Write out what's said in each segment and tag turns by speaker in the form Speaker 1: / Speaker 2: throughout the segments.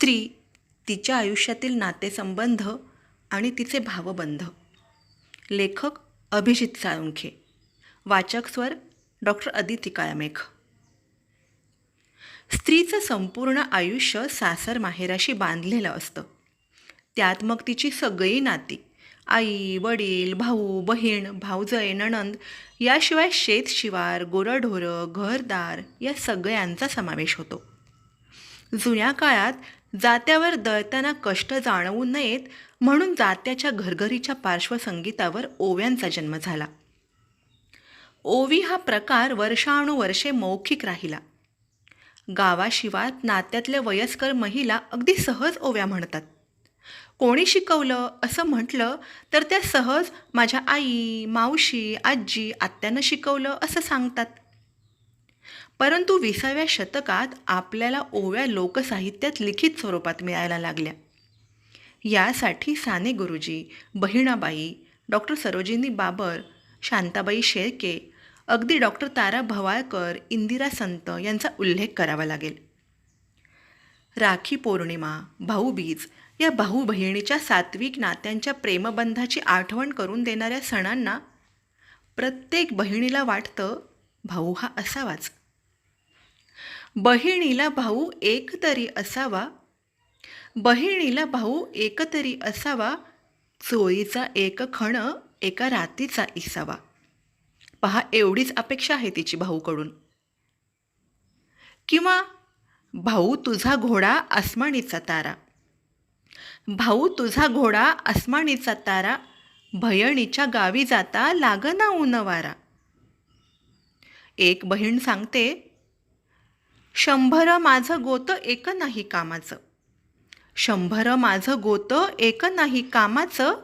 Speaker 1: स्त्री तिच्या आयुष्यातील नातेसंबंध आणि तिचे भावबंध. लेखक अभिजित साळुंखे. वाचक स्वर डॉक्टर अदिती काळमेघ स्त्रीचं संपूर्ण आयुष्य सासर माहेराशी बांधलेलं असतं. त्यात मग तिची सगळी नाती आई वडील भाऊ बहीण भाऊजय नणंद याशिवाय शेतशिवार गोरढोरं घरदार या सगळ्यांचा समावेश होतो. जुन्या काळात जात्यावर दळताना कष्ट जाणवू नयेत म्हणून जात्याच्या घरघरीच्या पार्श्वसंगीतावर ओव्यांचा जन्म झाला. ओवी हा प्रकार वर्षानुवर्षे मौखिक राहिला. गावाशिवात नात्यातल्या वयस्कर महिला अगदी सहज ओव्या म्हणतात. कोणी शिकवलं असं म्हटलं तर त्या सहज माझ्या आई मावशी आजी आत्यानं शिकवलं असं सांगतात. परंतु विसाव्या शतकात आपल्याला ओव्या लोकसाहित्यात लिखित स्वरूपात मिळायला लागल्या. यासाठी साने गुरुजी बहिणाबाई डॉक्टर सरोजिनी बाबर शांताबाई शेळके अगदी डॉक्टर तारा भवाळकर इंदिरा संत यांचा उल्लेख करावा लागेल. राखी पौर्णिमा भाऊबीज या भाऊ बहिणीच्या सात्विक नात्यांच्या प्रेमबंधाची आठवण करून देणाऱ्या सणांना प्रत्येक बहिणीला वाटतं भाऊ हा असावाच. बहिणीला भाऊ एक तरी असावा. बहिणीला भाऊ एक तरी असावा. चोळीचा एक खण एका रातीचा इसावा. पहा एवढीच अपेक्षा आहे तिची भाऊकडून. किंवा भाऊ तुझा घोडा आसमानीचा तारा. भाऊ तुझा घोडा आसमानीचा तारा भयणीच्या गावी जाता लागना उनवारा. एक बहीण सांगते शंभर माझं गोतं एक नाही कामाचं. शंभर माझं गोतं एक नाही कामाचं.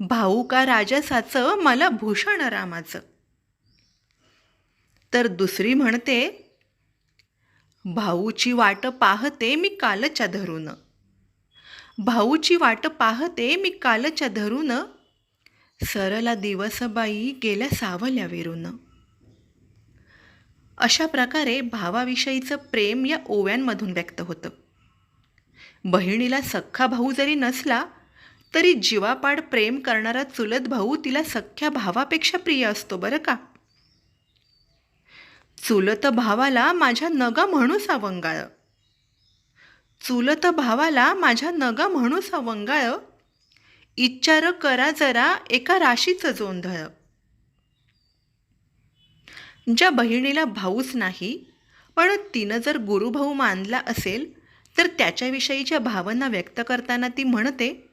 Speaker 1: भाऊ का राजसाचं मला भूषण रामाचं. तर दुसरी म्हणते भाऊची वाट पाहते मी कालच्या धरून. भाऊची वाट पाहते मी कालच्या धरून. सरला दिवसबाई गेल्या सावल्या विरून. अशा प्रकारे भावाविषयीचं प्रेम या ओव्यांमधून व्यक्त होतं. बहिणीला सख्खा भाऊ जरी नसला तरी जीवापाड प्रेम करणारा चुलत भाऊ तिला सख्ख्या भावापेक्षा प्रिय असतो बरं का? चुलत भावाला माझ्या नगा म्हणू सावंगाळ चुलत भावाला माझ्या नगा म्हणू सावंगाळ इच्चार करा जरा एका राशीचं जोंधळ. ज्या बहिणीला भाऊच नाही पण तिनं जर गुरुभाऊ मानला असेल तर त्याच्याविषयीच्या भावना व्यक्त करताना ती म्हणते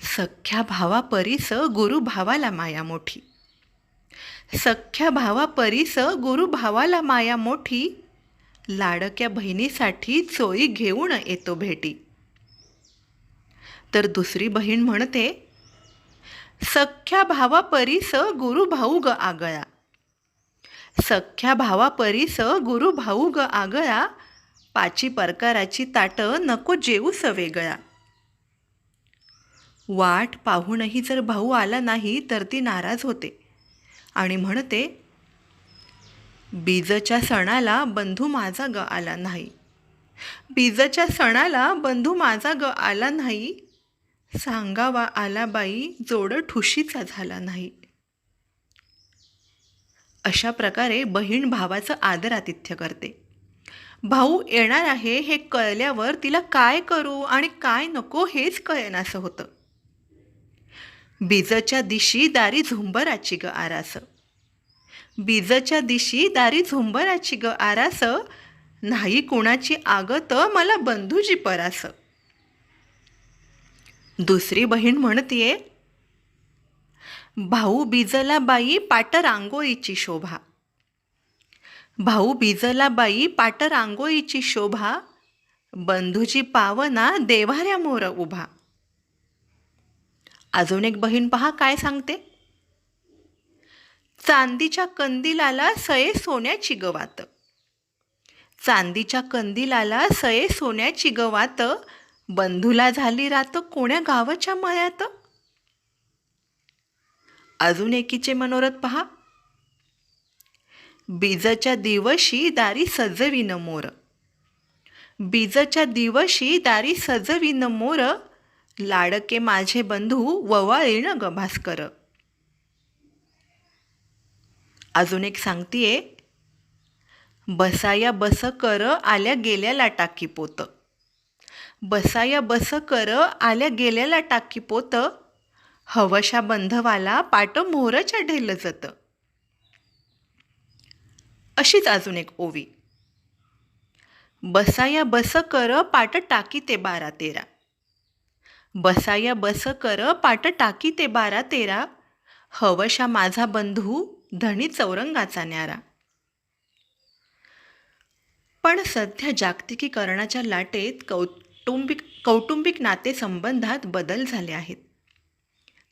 Speaker 1: सख्या भावा परीस गुरु भावाला माया मोठी सख्या भावा परीस गुरु भावाला माया मोठी लाडक्या बहिणीसाठी चोळी घेऊन येतो भेटी. तर दुसरी बहीण म्हणते सख्या भावा परीस गुरु भाऊ ग आगळा सख्या भावा परीस गुरु भाऊ ग आगळा पाची परकाराची ताटं नको जेऊ सवेगळा वाट पाहूनही जर भाऊ आला नाही तर ती नाराज होते. आणि म्हणते बीजच्या सणाला बंधू माझा ग आला नाही. बीजच्या सणाला बंधू माझा ग आला नाही. सांगावा आला बाई जोड ठुशीचा झाला नाही. अशा प्रकारे बहीण भावाचं आदरातिथ्य करते. भाऊ येणार आहे हे कळल्यावर तिला काय करू आणि काय नको हेच कळेनासं होतं. बीजच्या दिशी दारी झुंबराची ग आरास. बीजच्या दिशी दारी झुंबराची ग आरास. नाही कोणाची आगत मला बंधूजी परास. दुसरी बहीण म्हणतीये भाऊ बिजला बाई पाट रांगोळीची शोभा. भाऊ बिजला बाई पाट रांगोळीची शोभा बंधूची पावना देवाऱ्या मोर उभा. अजून एक बहीण पहा काय सांगते? चांदीच्या कंदिलाला सये सोन्याची गवात. चांदीच्या कंदिलाला सये सोन्याची गवात. बंधूला झाली रात कोण्या गावाच्या मळ्यात? अजून एकीचे मनोरथ पहा. बीजच्या दिवशी दारी सजविन मोर. बीजच्या दिवशी दारी सजविन मोर लाडके माझे बंधू ववाळीण ग भास्कर अजून एक सांगतीये बसाया बस कर आल्या गेल्याला टाकी पोत बसाया बस कर आल्या गेल्याला टाकी पोत हवशा बंधवाला पाट मोहरच्या ढेल जातं. अशीच अजून एक ओवी. बसाया बस कर पाट टाकी ते बारा तेरा. बसाया बस कर पाट टाकी ते बारा तेरा. हवशा माझा बंधू धनी चौरंगाचा न्यारा. पण सध्या जागतिकीकरणाच्या लाटेत कौटुंबिक कौटुंबिक नातेसंबंधात बदल झाले आहेत.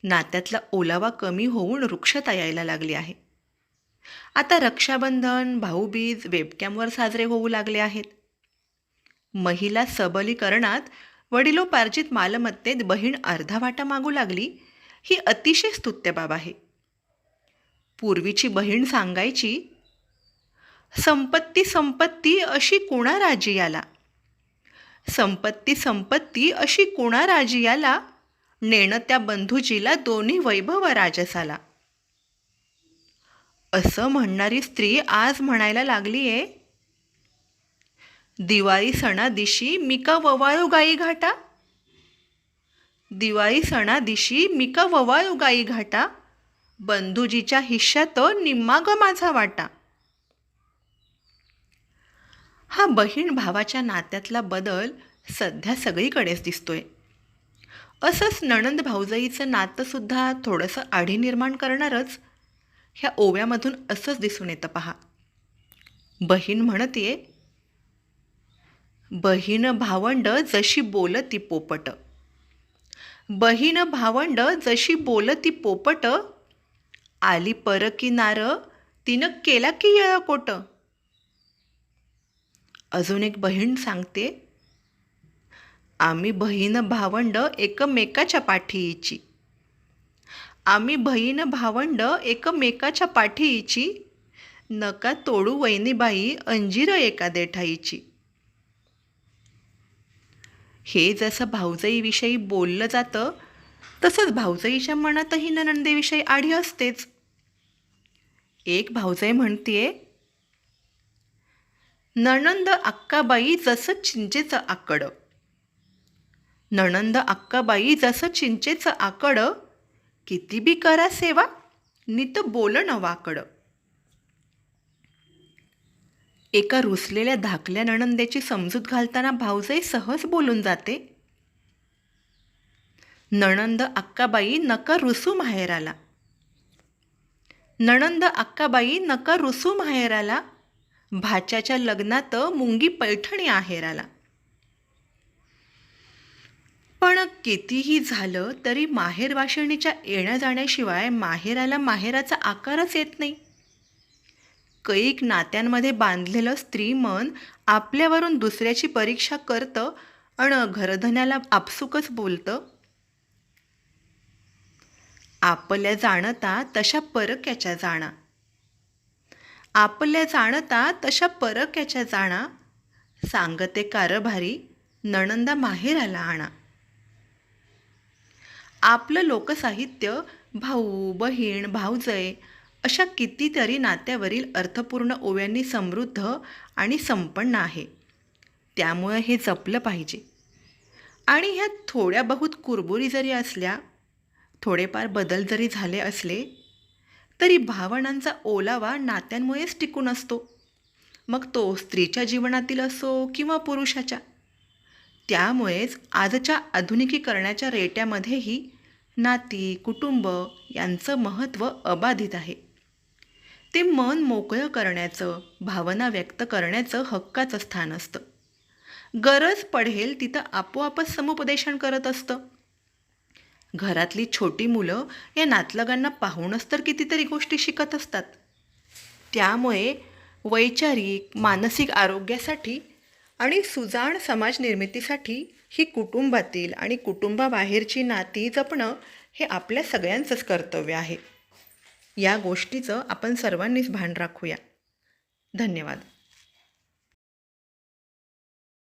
Speaker 1: नात्यातला ओलावा कमी होऊन वृक्षता यायला लागली आहे. आता रक्षाबंधन भाऊबीज वेबकॅमवर साजरे होऊ लागले आहेत. महिला सबलीकरणात वडिलोपार्जित मालमत्तेत बहीण अर्धा वाटा मागू लागली ही अतिशय स्तुत्य बाब आहे. पूर्वीची बहीण सांगायची संपत्ती संपत्ती अशी कोणा राजी याला? संपत्ती संपत्ती अशी कोणा राजी याला नेणं त्या बंधुजीला दोन्ही वैभव राजसाला. असं म्हणणारी स्त्री आज म्हणायला लागलीये दिवाळी सणादिशी मिका ववाळू गाई घाटा. दिवाळी सणादिशी मिका ववाळू गाई घाटा. बंधुजीच्या हिश्श्यात निम्मा ग माझा वाटा. हा बहीण भावाच्या नात्यातला बदल सध्या सगळीकडेच दिसतोय. असंच नणंद भाऊजाईचं नातंसुद्धा थोडंसं आढी निर्माण करणारच. ह्या ओव्यामधून असंच दिसून येतं पहा. बहीण म्हणतीये बहीण भावंड जशी बोलती पोपट. बहीण भावंड जशी बोलती पोपट आली पर किनार तिनं केला की येळाकोट. अजून एक बहीण सांगते आम्ही बहीण भावंड एकमेकाच्या पाठीची. आम्ही बहीण भावंड एकमेकाच्या पाठीची. नका तोडू वैनीबाई अंजीर एका देठाईची हे जसं भाऊजाईविषयी बोललं जातं तसंच भाऊजाईच्या मनातही ननंदेविषयी आढी असतेच. एक भाऊजाई म्हणतीये नणंद अक्काबाई जसं चिंचेचं आकडं नणंद अक्काबाई जसं चिंचेचं आकडं किती बी करा सेवा नित बोलणं वाकडं. एका रुसलेल्या धाकल्या नणंदेची समजूत घालताना भाऊजाई सहज बोलून जाते. नणंद अक्काबाई नका रुसू माहेराला. नणंद अक्काबाई नका रुसू माहेराला. भाच्याच्या लग्नात मुंगी पैठणी आहेराला. पण कितीही झालं तरी माहेर वाशिणीच्या येण्या जाण्याशिवाय माहेराला माहेराचा आकारच येत नाही. कैक नात्यांमध्ये बांधलेलं स्त्री मन आपल्यावरून दुसऱ्याची परीक्षा करतं आणि घरधन्याला आपसुकच बोलतं. आपल्या जाणता तशा परक्याच्या जाणा. आपल्या जाणता तशा परक्याच्या जाणा. सांगते कारभारी नणंदा माहेराला आणा. आपलं लोकसाहित्य भाऊ बहीण भाऊजय अशा कितीतरी नात्यावरील अर्थपूर्ण ओव्यांनी समृद्ध आणि संपन्न आहे. त्यामुळं हे जपलं पाहिजे. आणि ह्या थोड्या बहुत कुरबुरी जरी असल्या थोडेफार बदल जरी झाले असले तरी भावनांचा ओलावा नात्यांमुळेच टिकून असतो. मग तो स्त्रीच्या जीवनातील असो किंवा पुरुषाच्या त्यामुळेच आजच्या आधुनिकीकरणाच्या रेट्यामध्येही नाती कुटुंब यांचं महत्त्व अबाधित आहे. ते मन मोकळं करण्याचं भावना व्यक्त करण्याचं हक्काचं स्थान असतं. गरज पडेल तिथं आपोआपच समुपदेशन करत असतं. घरातली छोटी मुलं या नातलगांना पाहूनच तर कितीतरी गोष्टी शिकत असतात. त्यामुळे वैचारिक मानसिक आरोग्यासाठी आणि सुजाण समाज निर्मितीसाठी ही कुटुंबातील आणि कुटुंबाबाहेरची नाती जपणं हे आपल्या सगळ्यांचंच कर्तव्य आहे. या गोष्टीचं आपण सर्वांनीच भान राखूया. धन्यवाद.